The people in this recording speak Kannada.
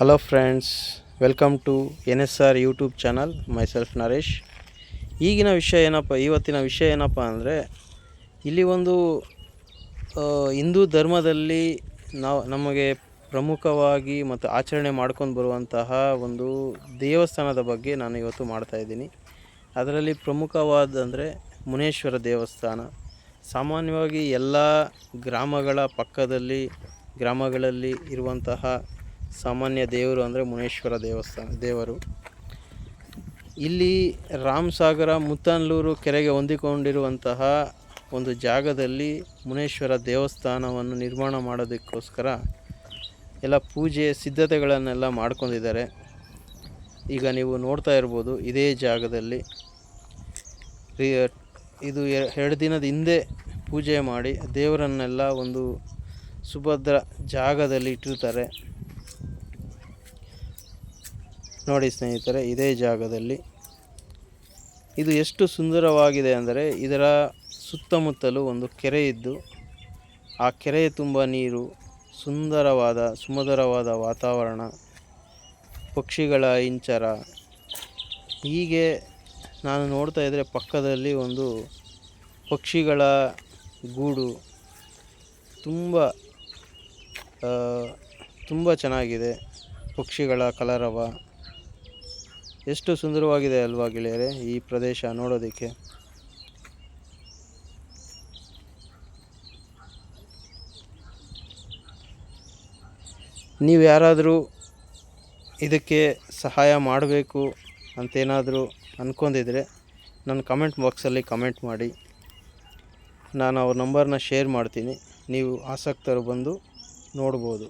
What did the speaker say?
Hello friends welcome to N S R YouTube channel myself Naresh ಈಗಿನ ವಿಷಯ ಏನಪ್ಪ, ಇವತ್ತಿನ ವಿಷಯ ಏನಪ್ಪ ಅಂದರೆ, ಇಲ್ಲಿ ಒಂದು ಹಿಂದೂ ಧರ್ಮದಲ್ಲಿ ನಾವು, ನಮಗೆ ಪ್ರಮುಖವಾಗಿ ಮತ್ತು ಆಚರಣೆ ಮಾಡ್ಕೊಂಡು ಬರುವಂತಹ ಒಂದು ದೇವಸ್ಥಾನದ ಬಗ್ಗೆ ನಾನು ಇವತ್ತು ಮಾಡ್ತಾ ಇದ್ದೀನಿ. ಅದರಲ್ಲಿ ಪ್ರಮುಖವಾದಂದರೆ ಮುನೇಶ್ವರ ದೇವಸ್ಥಾನ. ಸಾಮಾನ್ಯವಾಗಿ ಎಲ್ಲ ಗ್ರಾಮಗಳ ಪಕ್ಕದಲ್ಲಿ, ಗ್ರಾಮಗಳಲ್ಲಿ ಇರುವಂತಹ ಸಾಮಾನ್ಯ ದೇವರು ಅಂದರೆ ಮುನೇಶ್ವರ ದೇವಸ್ಥಾನ, ದೇವರು. ಇಲ್ಲಿ ರಾಮಸಾಗರ ಮುತ್ತನ್ಲೂರು ಕೆರೆಗೆ ಹೊಂದಿಕೊಂಡಿರುವಂತಹ ಒಂದು ಜಾಗದಲ್ಲಿ ಮುನೇಶ್ವರ ದೇವಸ್ಥಾನವನ್ನು ನಿರ್ಮಾಣ ಮಾಡೋದಕ್ಕೋಸ್ಕರ ಎಲ್ಲ ಪೂಜೆ ಸಿದ್ಧತೆಗಳನ್ನೆಲ್ಲ ಮಾಡ್ಕೊಂಡಿದ್ದಾರೆ. ಈಗ ನೀವು ನೋಡ್ತಾ ಇರ್ಬೋದು ಇದೇ ಜಾಗದಲ್ಲಿ. ಇದು ಎರಡು ದಿನದ ಹಿಂದೆ ಪೂಜೆ ಮಾಡಿ ದೇವರನ್ನೆಲ್ಲ ಒಂದು ಸುಭದ್ರ ಜಾಗದಲ್ಲಿ ಇಟ್ಟಿರ್ತಾರೆ. ನೋಡಿ ಸ್ನೇಹಿತರೆ, ಇದೇ ಜಾಗದಲ್ಲಿ ಇದು ಎಷ್ಟು ಸುಂದರವಾಗಿದೆ ಅಂದರೆ ಇದರ ಸುತ್ತಮುತ್ತಲು ಒಂದು ಕೆರೆ ಇದ್ದು, ಆ ಕೆರೆಯ ತುಂಬ ನೀರು, ಸುಂದರವಾದ, ಸುಮಧುರವಾದ ವಾತಾವರಣ, ಪಕ್ಷಿಗಳ ಇಂಚರ. ಹೀಗೆ ನಾನು ನೋಡ್ತಾ ಇದ್ದರೆ ಪಕ್ಕದಲ್ಲಿ ಒಂದು ಪಕ್ಷಿಗಳ ಗೂಡು ತುಂಬ ತುಂಬ ಚೆನ್ನಾಗಿದೆ. ಪಕ್ಷಿಗಳ ಕಲರವ. ಎಷ್ಟು ಸುಂದರವಾಗಿದೆ ಅಲ್ವಾ ಗೆಳೆಯರೆ ಈ ಪ್ರದೇಶ ನೋಡೋದಕ್ಕೆ. ನೀವು ಯಾರಾದರೂ ಇದಕ್ಕೆ ಸಹಾಯ ಮಾಡಬೇಕು ಅಂತೇನಾದರೂ ಅಂದ್ಕೊಂಡಿದ್ರೆ ನನ್ನ ಕಮೆಂಟ್ ಬಾಕ್ಸಲ್ಲಿ ಕಮೆಂಟ್ ಮಾಡಿ. ನಾನು ಅವ್ರ ನಂಬರ್ನ ಶೇರ್ ಮಾಡ್ತೀನಿ. ನೀವು ಆಸಕ್ತರು ಬಂದು ನೋಡ್ಬೋದು.